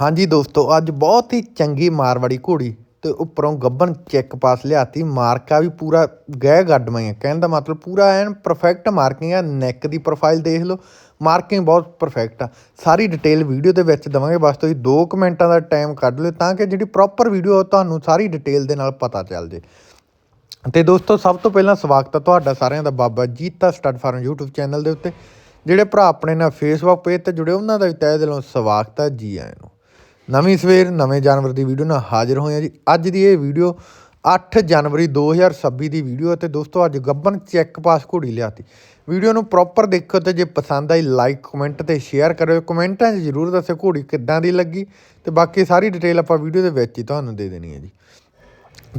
ਹਾਂਜੀ ਦੋਸਤੋ, ਅੱਜ ਬਹੁਤ ਹੀ ਚੰਗੀ ਮਾਰਵਾੜੀ ਘੋੜੀ ਤੇ ਉੱਪਰੋਂ ਗੱਬਨ ਚੈੱਕ ਪਾਸ ਲਿਆਤੀ। ਮਾਰਕਾ ਵੀ ਪੂਰਾ ਗਹਿ ਗੱਡਮਾ ਹੀ ਹੈ ਕਹਿਣ ਦਾ ਮਤਲਬ ਪੂਰਾ ਐਨ ਪਰਫੈਕਟ ਮਾਰਕਿੰਗ ਆ। ਨੈਕ ਦੀ ਪ੍ਰੋਫਾਈਲ ਦੇਖ ਲਓ। ਮਾਰਕਿੰਗ ਬਹੁਤ ਪਰਫੈਕਟ ਆ। ਸਾਰੀ ਡਿਟੇਲ ਵੀਡੀਓ ਦੇ ਵਿੱਚ ਦਵਾਂਗੇ। ਬਸ ਤੁਸੀਂ 2 ਮਿੰਟਾਂ ਦਾ ਟਾਈਮ ਕੱਢ ਲਿਓ ਤਾਂ ਕਿ ਜਿਹੜੀ ਪ੍ਰੋਪਰ ਵੀਡੀਓ ਤੁਹਾਨੂੰ ਸਾਰੀ ਡਿਟੇਲ ਦੇ ਨਾਲ ਪਤਾ ਚੱਲ ਜੇ। ਤੇ ਦੋਸਤੋ, ਸਭ ਤੋਂ ਪਹਿਲਾਂ ਸਵਾਗਤ ਹੈ ਤੁਹਾਡਾ ਸਾਰਿਆਂ ਦਾ Baba Jeeta stud farm YouTube channel ਦੇ ਉੱਤੇ। ਜਿਹੜੇ ਭਰਾ ਆਪਣੇ ਨਾਲ ਫੇਸਬੁੱਕ ਪੇਜ ਤੇ ਜੁੜੇ, ਉਹਨਾਂ ਦਾ ਵੀ ਤਹਿ ਦਿਲੋਂ ਸਵਾਗਤ ਹੈ ਜੀ ਆਇਆਂ ਨੂੰ। ਨਵੀਂ ਸਵੇਰ, ਨਵੇਂ ਜਾਨਵਰ ਦੀ ਵੀਡੀਓ ਨਾਲ ਹਾਜ਼ਰ ਹੋਏ ਹਾਂ ਜੀ। ਅੱਜ ਦੀ ਇਹ ਵੀਡੀਓ 8 ਜਨਵਰੀ 2026 ਦੀ ਵੀਡੀਓ ਹੈ ਤੇ ਦੋਸਤੋ, ਅੱਜ ਗੱਬਨ ਚੈੱਕ ਪਾਸ ਘੋੜੀ ਲਿਆਤੀ। ਵੀਡੀਓ ਨੂੰ ਪ੍ਰੋਪਰ ਦੇਖੋ ਤੇ ਜੇ ਪਸੰਦ ਆਈ ਲਾਈਕ ਕਮੈਂਟ ਤੇ ਸ਼ੇਅਰ ਕਰਿਓ। ਕਮੈਂਟਾਂ 'ਚ ਜ਼ਰੂਰ ਦੱਸਿਓ ਘੋੜੀ ਕਿੱਦਾਂ ਦੀ ਲੱਗੀ ਤੇ ਬਾਕੀ ਸਾਰੀ ਡਿਟੇਲ ਆਪਾਂ ਵੀਡੀਓ ਦੇ ਵਿੱਚ ਹੀ ਤੁਹਾਨੂੰ ਦੇ ਦੇਣੀ ਹੈ ਜੀ।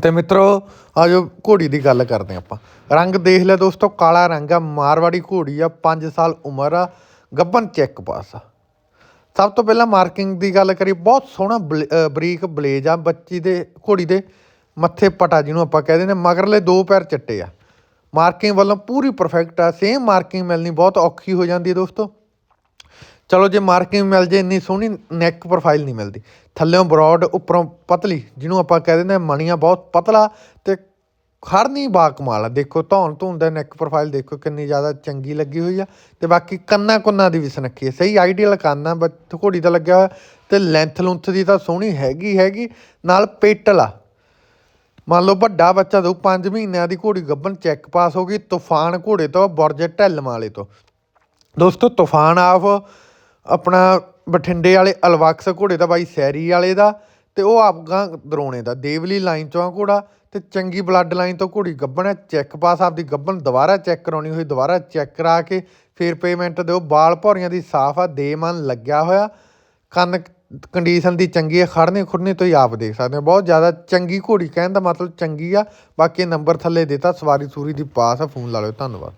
ਤੇ ਮਿੱਤਰੋ, ਆਜੋ ਘੋੜੀ ਦੀ ਗੱਲ ਕਰਦੇ ਆਪਾਂ। ਰੰਗ ਦੇਖ ਲੈ ਦੋਸਤੋ, ਕਾਲਾ ਰੰਗ ਆ, ਮਾਰਵਾੜੀ ਘੋੜੀ ਆ 5 ਸਾਲ ਉਮਰ ਆ, ਗੱਬਨ ਚੈੱਕ ਪਾਸ ਆ। ਸਭ ਤੋਂ ਪਹਿਲਾਂ ਮਾਰਕਿੰਗ ਦੀ ਗੱਲ ਕਰੀ ਬਹੁਤ ਸੋਹਣਾ ਬਲ- ਬਰੀਕ ਬਲੇਜ ਆ, ਬੱਚੀ ਦੇ ਘੋੜੀ ਦੇ ਮੱਥੇ ਪਟਾ ਜਿਹਨੂੰ ਆਪਾਂ ਕਹਿੰਦੇ ਨੇ ਮਗਰਲੇ ਦੋ ਪੈਰ ਚਿੱਟੇ ਆ। ਮਾਰਕਿੰਗ ਵੱਲੋਂ ਪੂਰੀ ਪਰਫੈਕਟ ਆ ਸੇਮ ਮਾਰਕਿੰਗ ਮਿਲਣੀ ਬਹੁਤ ਔਖੀ ਹੋ ਜਾਂਦੀ ਹੈ ਦੋਸਤੋ। ਚਲੋ ਜੇ ਮਾਰਕਿੰਗ ਮਿਲ ਜੇ, ਇੰਨੀ ਸੋਹਣੀ ਨੈਕ ਪ੍ਰੋਫਾਈਲ ਨਹੀਂ ਮਿਲਦੀ। ਥੱਲੇੋਂ ਬ੍ਰੌਡ ਉੱਪਰੋਂ ਪਤਲੀ, ਜਿਹਨੂੰ ਆਪਾਂ ਕਹਿ ਦਿੰਦੇ ਹਾਂ, ਮਣੀਆਂ ਬਹੁਤ ਪਤਲਾ ਤੇ ਖੜਨੀ ਬਾ ਕਮਾਲ ਆ ਦੇਖੋ, ਧੌਣ ਧੂਣ ਦਾ ਨੈਕ ਪ੍ਰੋਫਾਈਲ ਦੇਖੋ ਕਿੰਨੀ ਜ਼ਿਆਦਾ ਚੰਗੀ ਲੱਗੀ ਹੋਈ ਆ ਤੇ ਬਾਕੀ ਕੰਨਾਂ ਕੁੰਨਾਂ ਦੀ ਵੀ ਸੁਨੱਖੀ ਹੈ ਸਹੀ ਆਈਡੀਅਲ ਕੰਨ ਆ ਘੋੜੀ ਦਾ ਲੱਗਿਆ ਹੋਇਆ ਤੇ ਲੈਂਥ ਲੁੰਥ ਦੀ ਤਾਂ ਸੋਹਣੀ ਹੈਗੀ ਹੈਗੀ। ਨਾਲ ਪੇਟਲ। ਆ ਮੰਨ ਲਓ ਵੱਡਾ ਬੱਚਾ ਦੋ 5 ਮਹੀਨਿਆਂ ਦੀ ਘੋੜੀ ਗੱਬਨ ਚੈੱਕ ਪਾਸ ਹੋ ਗਈ, ਤੂਫਾਨ ਘੋੜੇ ਤੋਂ, ਬੁਰਜ ਢਿੱਲ ਵਾਲੇ ਤੋਂ। ਦੋਸਤੋ, ਤੂਫਾਨ ਆਫ ਆਪਣਾ ਬਠਿੰਡੇ ਵਾਲੇ ਅਲਵਕਸ ਘੋੜੇ ਦਾ ਬਾਈ ਸੈਰੀ ਵਾਲੇ ਦਾ। ਤੇ ਉਹ ਆਪਗਾ ਦਰੋਣੇ ਦਾ, ਦੇਵਲੀ ਲਾਈਨ ਚੋਂ ਆ ਘੋੜਾ ਤੇ ਚੰਗੀ ਬਲੱਡ ਲਾਈਨ ਤੋਂ ਘੋੜੀ ਗੱਬਣ ਹੈ ਚੈੱਕ ਪਾਸ ਆਪਦੀ ਗੱਬਣ ਦੁਬਾਰਾ ਚੈੱਕ ਕਰਾਉਣੀ ਹੋਈ, ਦੁਬਾਰਾ ਚੈੱਕ ਕਰਾ ਕੇ ਫਿਰ ਪੇਮੈਂਟ ਦਿਓ। ਬਾਲ ਭੌਰੀਆਂ ਦੀ ਸਾਫ਼ ਆ ਦੇ ਮਨ ਲੱਗਿਆ ਹੋਇਆ। ਕੰਨ ਕੰਡੀਸ਼ਨ ਦੀ ਚੰਗੀ ਹੈ ਖੜਨੇ ਖੁਰਨੇ ਤੋਂ ਹੀ ਆਪ ਦੇਖ ਸਕਦੇ ਹੋ। ਬਹੁਤ ਜ਼ਿਆਦਾ ਚੰਗੀ ਘੋੜੀ, ਕਹਿਣ ਦਾ ਮਤਲਬ ਚੰਗੀ ਆ। ਬਾਕੀ ਨੰਬਰ ਥੱਲੇ ਦਿੱਤਾ, ਸਵਾਰੀ ਸੂਰੀ ਦੀ ਪਾਸ ਆ, ਫੋਨ ਲਾ ਲਿਓ, ਧੰਨਵਾਦ।